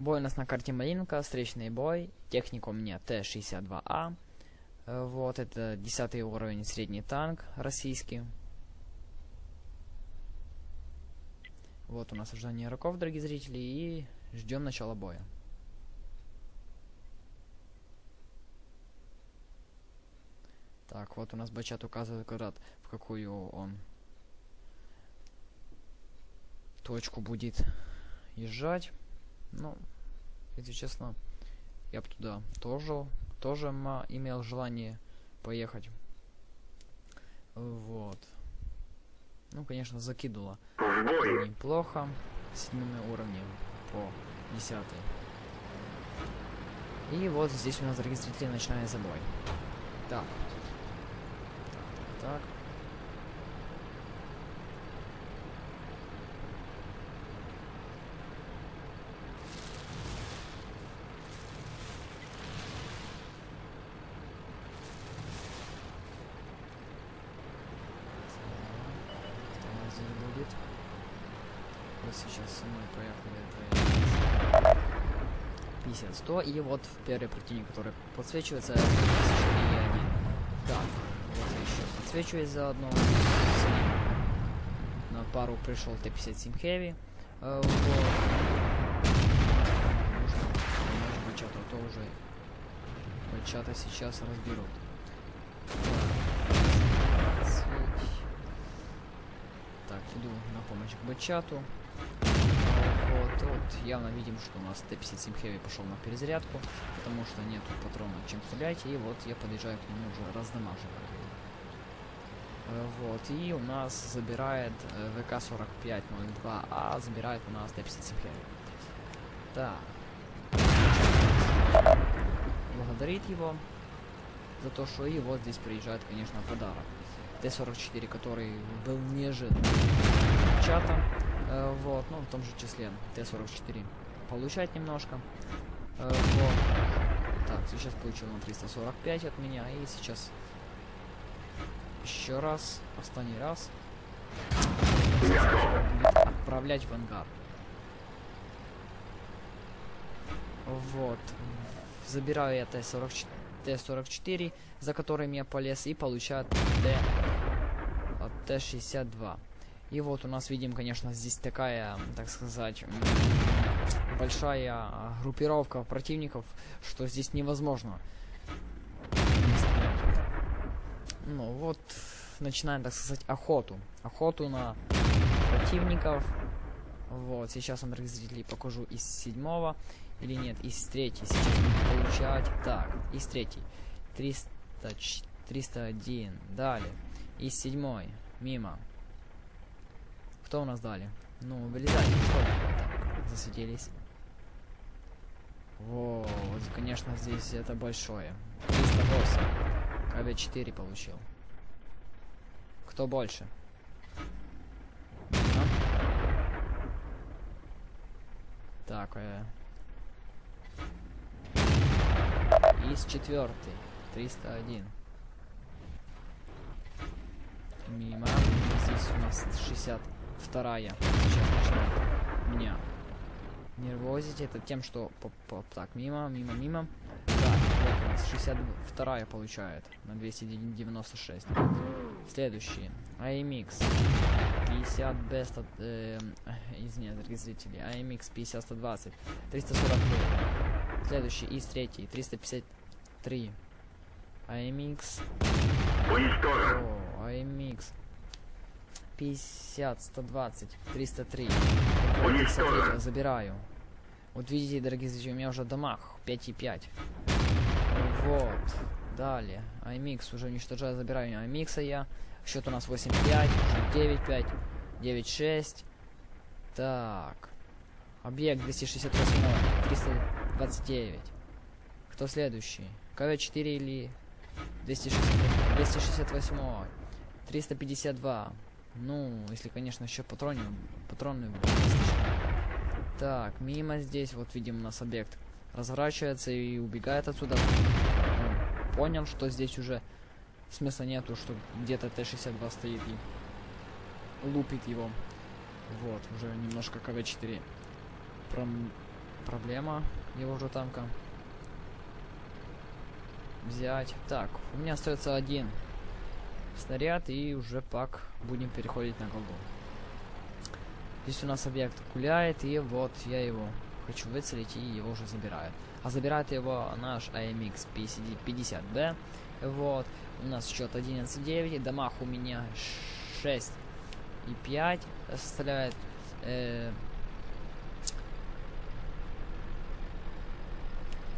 Бой у нас на карте Малинка, встречный бой. Техника у меня Т-62А. Э, Вот, это 10 уровень, средний танк российский. Вот у нас ожидание игроков, дорогие зрители, и ждем начала боя. Так, вот у нас Бачат указывает квадрат, в какую он точку будет езжать. Ну, если честно, я бы туда тоже, тоже имел желание поехать. Вот. Ну, конечно, закидывала неплохо. Седьмым уровнем по десятый. И вот здесь у нас, дорогие зрители, начинается бой. Так. Так, так, так. Здесь будет? Вот сейчас со поехали. это 50 100 и вот первый противник, который подсвечивается, это 1001. Так, вот еще подсвечиваюсь заодно. На пару пришел Т-57 Heavy. Э, вот. Нужно помочь Бачату, а то уже Бачата сейчас разберут. Так, иду на помощь к Бачату. Вот, вот, явно видим, что у нас Т-57 Heavy пошел на перезарядку, потому что нету патронов, чем стрелять, и вот я подъезжаю к нему уже раздамаживаю. Э, Вот, и у нас забирает э, ВК-4502, а забирает у нас Т-57 Heavy. Так. Благодарит его за то, что и вот здесь приезжает, конечно, подарок. Т-44, который был неожиданно чатом. Э, вот, ну, в том же числе Т-44 получать немножко. Э, вот. Так, сейчас получил он 345 от меня, и сейчас еще раз, последний раз отправлять в ангар. Вот. Забираю я Т-44, Т-44, за которым я полез, и получаю Т от Т-62. И вот у нас видим, конечно, здесь такая, так сказать, большая а, группировка противников, что здесь невозможно. Ну вот, начинаем, так сказать, охоту. Охоту на противников. Вот, сейчас вам, дорогие зрители, покажу из седьмого или нет, из третьей. Сейчас буду получать. Так, из третьей. 300, ч- 301. Далее. Из седьмой. Мимо. Кто у нас дали? Ну, вылезайте, что засветились. Вот, конечно, здесь это большое. 308. КВ-4 получил. Кто больше? Ну? Так, э... Из четвертый. 301. Мимо. Здесь у нас 62 Сейчас начинает меня нервозить. Это тем, что... по- по- Так, мимо, мимо, мимо. Так, вот у нас 62 получает на 296. Следующий. AMX. 50 best от... эм, извиняюсь, дорогие зрители. AMX 50 120. 349. Следующий. ИС третий. 353. AMX. О, AMX. 50, 120, 303. Вот, 303 забираю. Вот видите, дорогие зрители, у меня уже дамаг 5,5. Вот. Далее. IMX уже уничтожаю, забираю IMX я. Счет у нас 8,5, 9,5, 9,6. Так. Объект 268, 329. Кто следующий? КВ-4 или 268? 268. 352. Ну, если, конечно, еще патроны, патроны. Так, мимо здесь, вот видим у нас объект разворачивается и убегает отсюда. Он понял, что здесь уже смысла нету, что где-то Т-62 стоит и лупит его. Вот, уже немножко КВ-4 пром... проблема его же танка взять. Так, у меня остается один снаряд и уже пак будем переходить на голду. Здесь у нас объект гуляет и вот я его хочу выцелить и его уже забирают. А забирает его наш AMX 50B. Вот. У нас счет 11-9. Дамаг у меня 6 и 5 составляет. Э,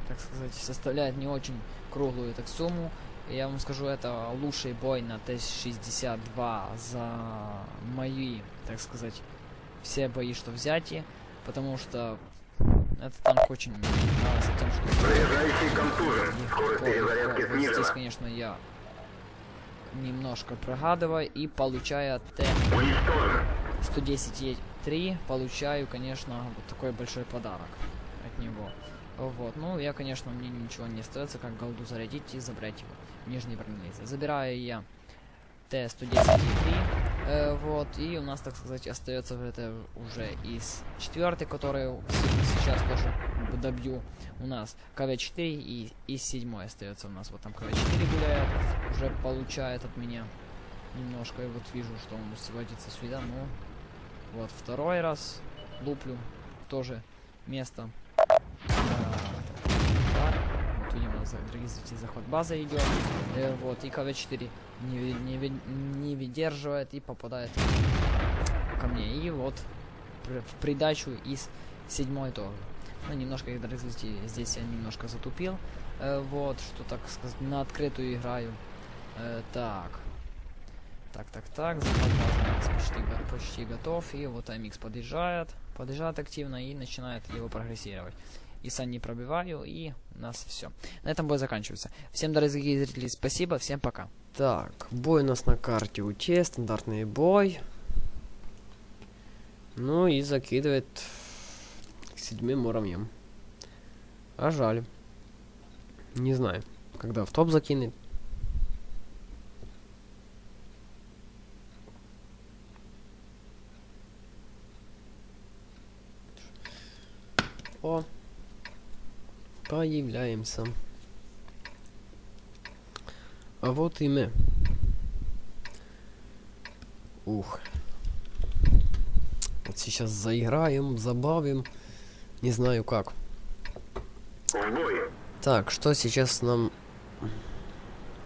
так сказать, составляет не очень круглую так сумму. Я вам скажу, это лучший бой на Т-62 за мои, так сказать, все бои, что взятие. Потому что этот танк очень мне нравится тем, что... Заряжающий контужен. Скорость перезарядки. Вот здесь, конечно, я немножко прогадываю и получая Т Уничтожен. 110.3 получаю, конечно, вот такой большой подарок от него. Вот, ну, я, конечно, мне ничего не остается, как голду зарядить и забрать его нижний бронелизе. Забираю я Т-110.3, э, вот, и у нас, так сказать, остается это уже из четвертой, которую сейчас тоже добью. У нас КВ-4 и из седьмой остается у нас. Вот там КВ-4 гуляет, уже получает от меня немножко. И вот вижу, что он сводится сюда, ну, вот второй раз луплю тоже место. У нас, дорогие зрители, захват базы идет. Э, вот, и КВ-4 не, не, не выдерживает и попадает ко мне. И вот в придачу из седьмой тоже. Ну, немножко, зрители, здесь я немножко затупил. Э, вот, что так сказать, на открытую играю. Э, так. Так, так, так, захват базы почти, почти готов. И вот AMX подъезжает, подъезжает активно и начинает его прогрессировать. И сам не пробиваю, и у нас все. На этом бой заканчивается. Всем, дорогие зрители, спасибо, всем пока. Так, бой у нас на карте УТ, стандартный бой. Ну и закидывает к седьмым уровням. А жаль. Не знаю, когда в топ закинет. О, появляемся. А вот и мы. Ух. Вот сейчас заиграем, забавим. Не знаю как. Так, что сейчас нам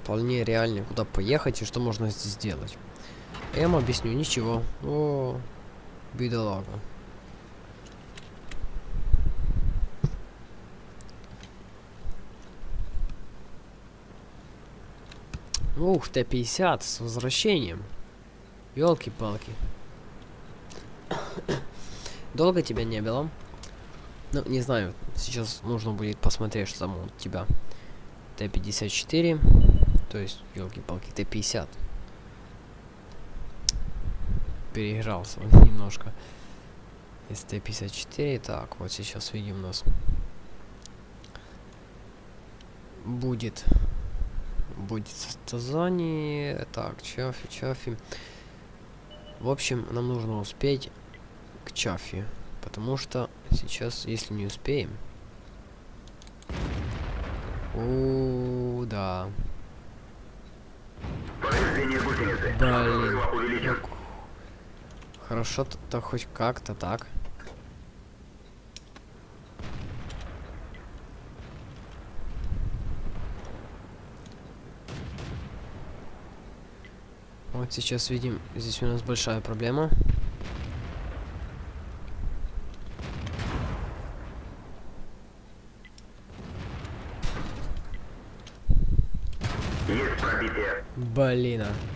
вполне реально, куда поехать и что можно здесь сделать? Я вам объясню, ничего. О, бедолага. Ух, Т-50 с возвращением. Ёлки-палки. Долго тебя не было? Ну, не знаю, сейчас нужно будет посмотреть, что там у тебя. Т-54, то есть, елки-палки, Т-50. Переигрался немножко. Из Т-54, так, вот сейчас видим у нас. Будет, будет состязание, так, Чафи, Чафи. В общем, нам нужно успеть к Чафи. Потому что сейчас, если не успеем... О, да. Блин. Хорошо-то хоть как-то так. Вот сейчас видим, здесь у нас большая проблема. Есть пробитие. Блин. а.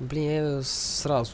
Блин, я его сразу